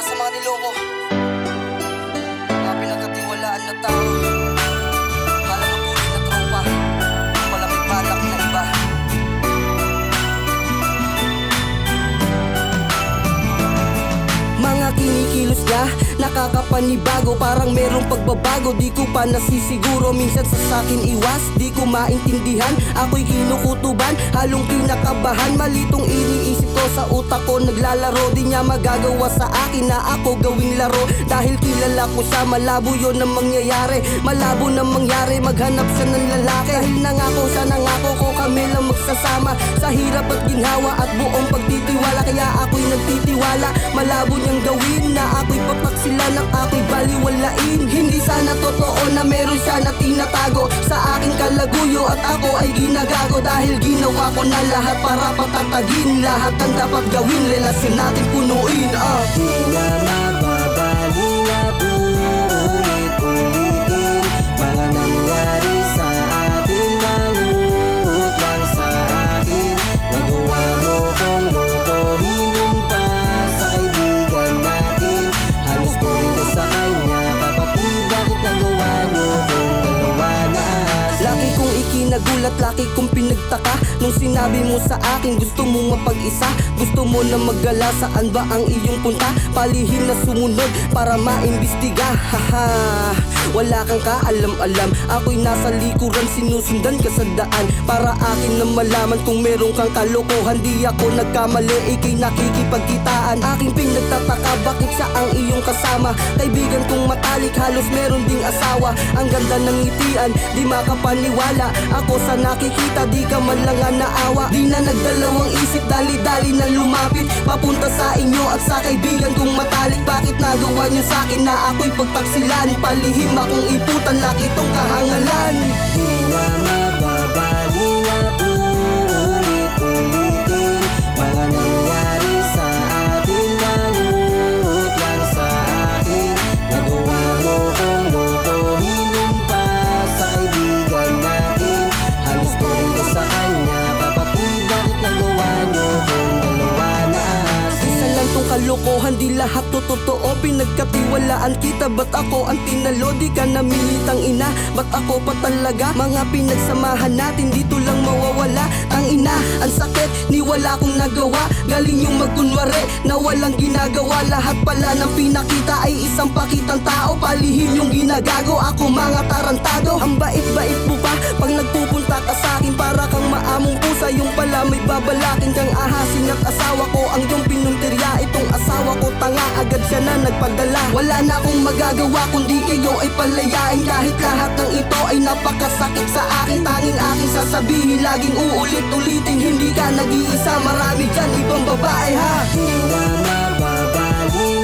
Kara Samanilioğlu panibago Parang merong pagbabago. Di ko pa nasisiguro Minsan sa sakin iwas. Di ko maintindihan Ako'y kinukutuban. Halong kinakabahan Malitong iniisip ko. Sa utak ko Naglalaro Di niya magagawa sa akin Na ako gawing laro. Dahil kilala ko siya Malabo yun ang mangyayari. Malabo na mangyari Maghanap siya ng lalaki. Dahil nangako siya Nangako ko kami lang magsasama. Sa hirap at ginhawa At buong pagtitiwala Kaya ako'y nagtitiwala. Malabo niyang gawin At ako ay ginagago Dahil ginawa ko na lahat Para patatagin Lahat ng dapat gawin Relasyon natin punuin ah. Na kong ikinagulat, laki kong pinagtaka Nung sinabi mo sa akin gusto mo mapag-isa? Gusto mo na maggala, saan ba ang iyong punta? Palihim na sumunod para maimbestiga. Haha, wala kang kaalam-alam. Ako'y nasa likuran, sinusundan ka sa daan. Para akin na malaman kung meron kang kalokohan Di ako nagkamali, ikay nakikipagkitaan. Aking pinagtataka, bakit siya ang iyong kasama? Kaibigan kong matalik, halos meron ding asawa. Ang ganda ng ngitian, di makapaniwala. Ako sa nakikita, di ka man lang naawa. Di na nagdalawang isip, dali-dali na lumapit. Papunta sa inyo at sa kaibigan kong matalik. Bakit nagawa niyo sa akin na ako'y pagtaksilan Palihim akong iputan, laki tong kahangalan kalokohan, di lahat to totoo. Pinagkatiwalaan kita, ba't ako ang tinalo? Di ka namilitang ina, ba't ako pa talaga? Mga pinagsamahan natin, dito lang mawawala. Ang ina, ang sakit, ni wala kong nagawa. Galing yung magkunwari, na walang ginagawa. Lahat pala ng pinakita ay isang pakitang tao. Palihim yung ginagago, ako mga tarantado. Ang bait-bait mo pa, pag nagpupunta ka sa akin Para kang maamong pusa, yung pala may babalakin kang ahasin At asawa ko ang iyong nagpadala. Wala na akong magagawa kundi kayo ay palayain. Kahit lahat ng ito ay napakasakit sa akin. Tanging aking sasabihin, laging uulit-ulitin Hindi ka nag-iisa, marami dyan ibang babae ha? Di na mababali